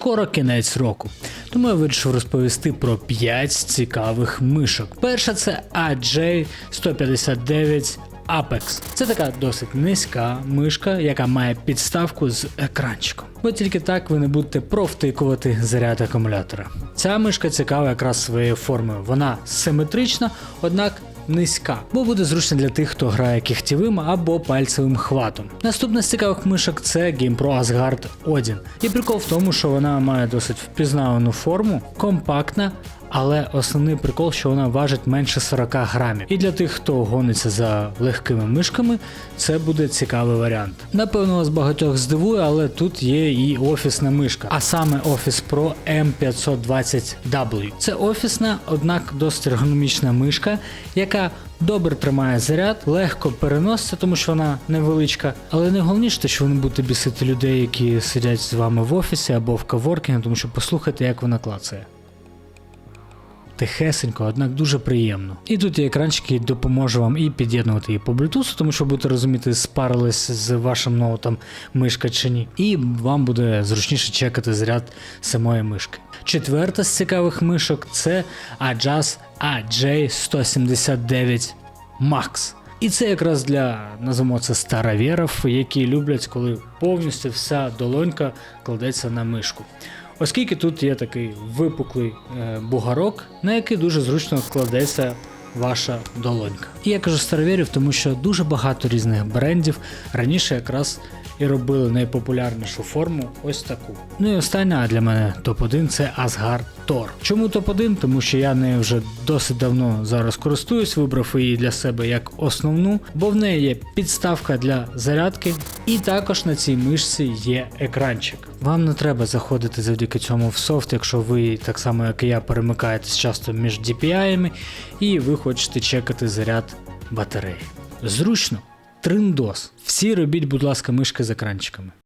скоро кінець року. Тому я вирішив розповісти про 5 цікавих мишок. Перша це AJ159 Apex. Це така досить низька мишка, яка має підставку з екранчиком. Бо тільки так ви не будете провтикувати заряд акумулятора. Ця мишка цікава якраз своєю формою. Вона симетрична, однак низька, бо буде зручно для тих, хто грає кігтєвим або пальцевим хватом. Наступна з цікавих мишок це GamePro Asgard Odin. І прикол в тому, що вона має досить впізнавану форму, компактна. Але основний прикол, що вона важить менше 40 грамів. І для тих, хто гониться за легкими мишками, це буде цікавий варіант. Напевно, вас багатьох здивує, але тут є і офісна мишка, а саме Office Pro M520W. Це офісна, однак досить ергономічна мишка, яка добре тримає заряд, легко переноситься, тому що вона невеличка. Але найголовніше, що ви не будете бісити людей, які сидять з вами в офісі або в каворкінгу, тому що послухайте, як вона клацає. Тихесенько, однак дуже приємно. І тут є екранчик, який допоможе вам і під'єднувати її по Bluetooth, тому що будете розуміти, спарились з вашим ноутом мишка чи ні. І вам буде зручніше чекати заряд самої мишки. Четверта з цікавих мишок це Ajas AJ179 Max. І це якраз для, називаємо це староверів, які люблять, коли повністю вся долонька кладеться на мишку. Оскільки тут є такий випуклий е, бугарок, на який дуже зручно кладеться ваша долонька. І я кажу старовірів, тому що дуже багато різних брендів раніше якраз і робили найпопулярнішу форму ось таку. Ну і остання для мене топ-1 це Asgard Tor. Чому топ-1? Тому що я нею вже досить давно зараз користуюсь, вибрав її для себе як основну, бо в неї є підставка для зарядки, і також на цій мишці є екранчик. Вам не треба заходити завдяки цьому в софт, якщо ви так само як і я перемикаєтесь часто між DPI-ями і ви хочете чекати заряд батареї. Зручно, триндос. Всі робіть, будь ласка, мишки з екранчиками.